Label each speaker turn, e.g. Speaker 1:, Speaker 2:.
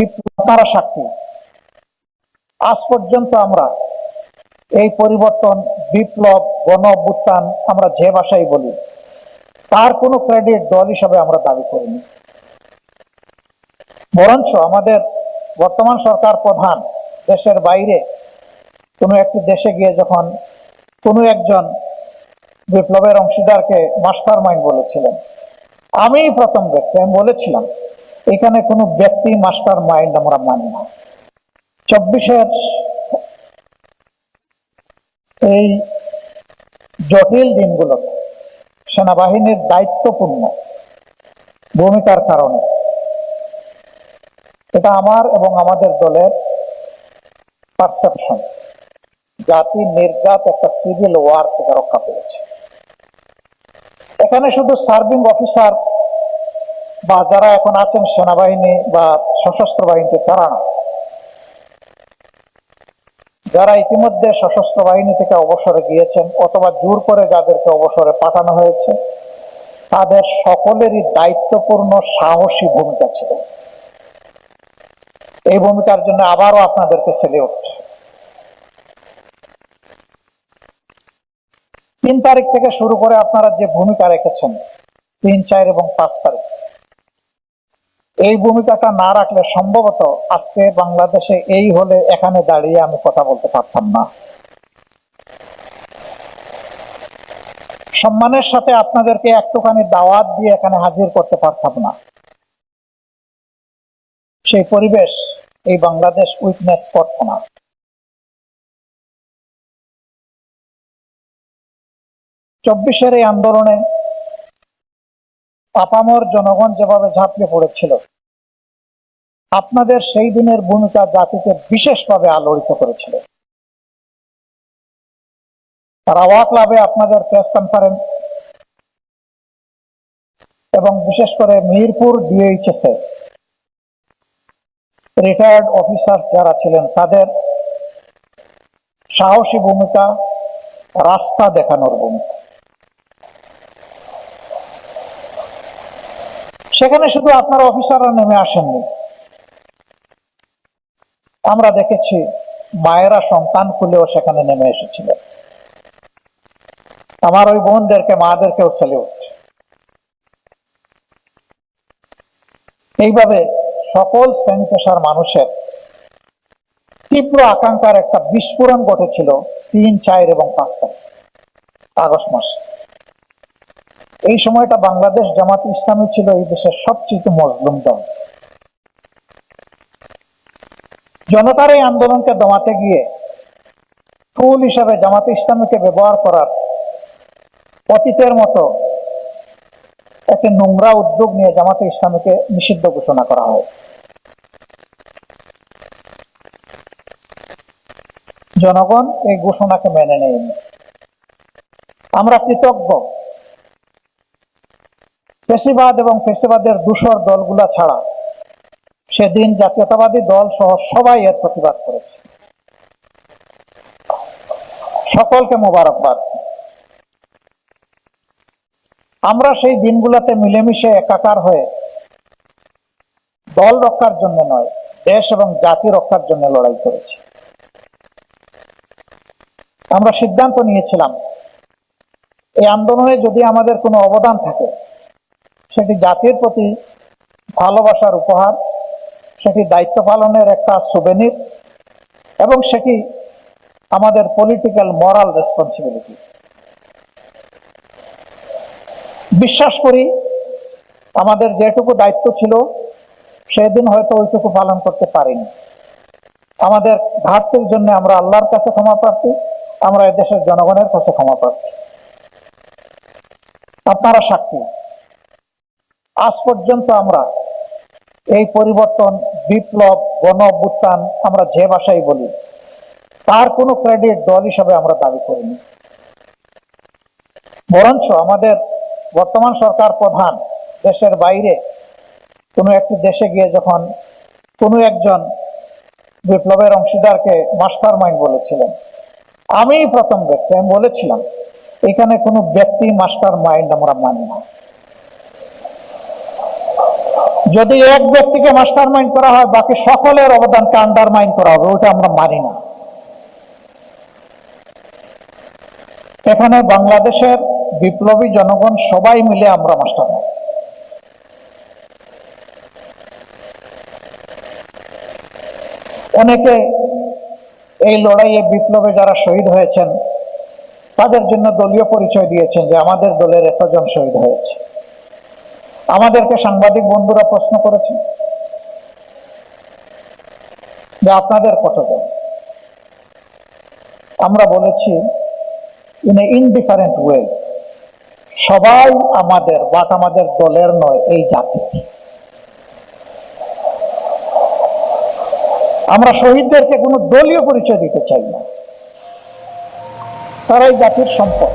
Speaker 1: আপনারা সাক্ষী। আজ পর্যন্ত আমরা এই পরিবর্তন, বিপ্লব গণ অভ্যুত্থান আমরা যে ভাষায় বলি, তার কোনো ক্রেডিট দল হিসাবে আমরা দাবি করিনি। বরঞ্চ আমাদের বর্তমান সরকার প্রধান দেশের বাইরে কোনো একটি দেশে গিয়ে যখন কোনো একজন বিপ্লবের অংশীদারকে মাস্টার মাইন্ড বলেছিলেন আমি প্রথম ব্যক্তি, আমি বলেছিলাম এখানে কোনো ব্যক্তি মাস্টার মাইন্ড আমরা মানি না। চব্বিশের এই জটিল দিনগুলো সেনাবাহিনীর দায়িত্বপূর্ণ ভূমিকার কারণে এটা আমার এবং আমাদের দলের পারসেপশন জাতি নির্যাত একটা সিভিল ওয়ার থেকে রক্ষা পেয়েছে। এখানে শুধু সার্ভিং অফিসার বা যারা এখন আছেন সেনাবাহিনী বা সশস্ত্র বাহিনীতে, তারা না। যারা ইতিমধ্যে সশস্ত্র বাহিনী থেকে অবসরে গিয়েছেন অথবা জোর করে যাদেরকে অবসরে পাঠানো হয়েছে, তাদের সকলেরই দায়িত্বপূর্ণ সাহসী ভূমিকা ছিল। এই ভূমিকার জন্য আবারও আপনাদেরকে সেলিউট তিন তারিখ থেকে শুরু করে আপনারা যে ভূমিকা রেখেছেন, তিন, চার এবং পাঁচ তারিখ এই ভূমিকাটা না রাখলে সম্ভবত আজকে বাংলাদেশে এই হলে এখানে দাঁড়িয়ে আমি কথা বলতে পারতাম না। সম্মানের সাথে আপনাদেরকে একটুখানি দাওয়াত দিয়ে এখানে হাজির করতে পারতাম না। সেই পরিবেশ, এই বাংলাদেশ উইটনেস করত না। চব্বিশের এই আন্দোলনে আপামর জনগণ যেভাবে ঝাঁপিয়ে পড়েছিল, আপনাদের সেই দিনের ভূমিকা জাতিকে বিশেষভাবে আলোড়িত করেছিল। রাওয়া ক্লাবে আপনাদের প্রেস কনফারেন্স এবং বিশেষ করে মিরপুর ডিএইচএস এ রিটায়ার্ড অফিসার যারা ছিলেন, তাদের সাহসী ভূমিকা রাস্তা দেখানোর ভূমিকা। সেখানে শুধু আপনার অফিসাররা নেমে আসেননি। আমরা দেখেছি মায়েরা সন্তান খুলেও সেখানে নেমে এসেছিল। আমার ওই বোনদেরকে, মাদেরকেও স্যালিউট এইভাবে সকল শ্রেণি পেশার মানুষের তীব্র আকাঙ্ক্ষার একটা বিস্ফোরণ ঘটেছিল তিন, চার এবং পাঁচ তারিখ আগস্ট মাসে। এই সময়টা বাংলাদেশ জামাত ইসলামী ছিল এই দেশের সবচেয়ে মজলুম দল। জনতার এই আন্দোলনকে দমাতে গিয়ে ফুল হিসাবে জামাতে ইসলামীকে ব্যবহার করার অতীতের মতো একটি নোংরা উদ্যোগ নিয়ে জামাতে ইসলামীকে নিষিদ্ধ ঘোষণা করা হয়। জনগণ এই ঘোষণাকে মেনে নেয়নি। আমরা কৃতজ্ঞ ফেসিবাদ এবং ফেসিবাদের দূষর দলগুলা ছাড়া সেদিন জাতীয়তাবাদী দল সহ সবাই এর প্রতিবাদ করেছে। সকলকে মোবারকবাদ। আমরা সেই দিনগুলোতে মিলেমিশে একাকার হয়ে দল রক্ষার জন্য নয়, দেশ এবং জাতি রক্ষার জন্য লড়াই করেছি। আমরা সিদ্ধান্ত নিয়েছিলাম, এই আন্দোলনে যদি আমাদের কোনো অবদান থাকে সেটি জাতির প্রতি ভালোবাসার উপহার, সেটি দায়িত্ব পালনের একটা সুবেনির এবং সেটি আমাদের পলিটিক্যাল মরাল রেসপন্সিবিলিটি বিশ্বাস করি, আমাদের যেটুকু দায়িত্ব ছিল, সেদিন হয়তো ওইটুকু পালন করতে পারিনি। আমাদের ঘাটতির জন্য আমরা আল্লাহর কাছে ক্ষমা প্রার্থী, আমরা দেশের জনগণের কাছে ক্ষমা প্রার্থী। আপনারা সাক্ষী। আজ পর্যন্ত আমরা এই পরিবর্তন, বিপ্লব গণ আমরা যে ভাষায় বলি, তার কোনো ক্রেডিট দল হিসাবে আমরা দাবি করিনি। বরঞ্চ আমাদের বর্তমান সরকার প্রধান দেশের বাইরে কোনো একটি দেশে গিয়ে যখন কোনো একজন বিপ্লবের অংশীদারকে মাস্টার মাইন্ড বলেছিলেন আমি প্রথম ব্যক্তি, আমি বলেছিলাম, এখানে কোনো ব্যক্তি মাস্টার মাইন্ড আমরা মানি না। যদি এক ব্যক্তিকে মাস্টার মাইন্ড করা হয়, বাকি সকলের অবদানকে আন্ডারমাইন করা হবে, ওটা আমরা মানি না। এখানে বাংলাদেশের বিপ্লবী জনগণ সবাই মিলে আমরা মাস্টার মাইন্ড অনেকে এই লড়াইয়ে বিপ্লবে যারা শহীদ হয়েছেন, তাদের জন্য দলীয় পরিচয় দিয়েছেন যে আমাদের দলের এতজন শহীদ হয়েছে। আমাদেরকে সাংবাদিক বন্ধুরা প্রশ্ন করেছেন যে আপনাদের কতজন? আমরা বলেছি ইন এ ইনডিফারেন্ট ওয়ে সবাই আমাদের বাট আমাদের দলের নয়, এই জাতি। আমরা শহীদদেরকে কোনো দলীয় পরিচয় দিতে চাই না। তারাই জাতির সম্পদ।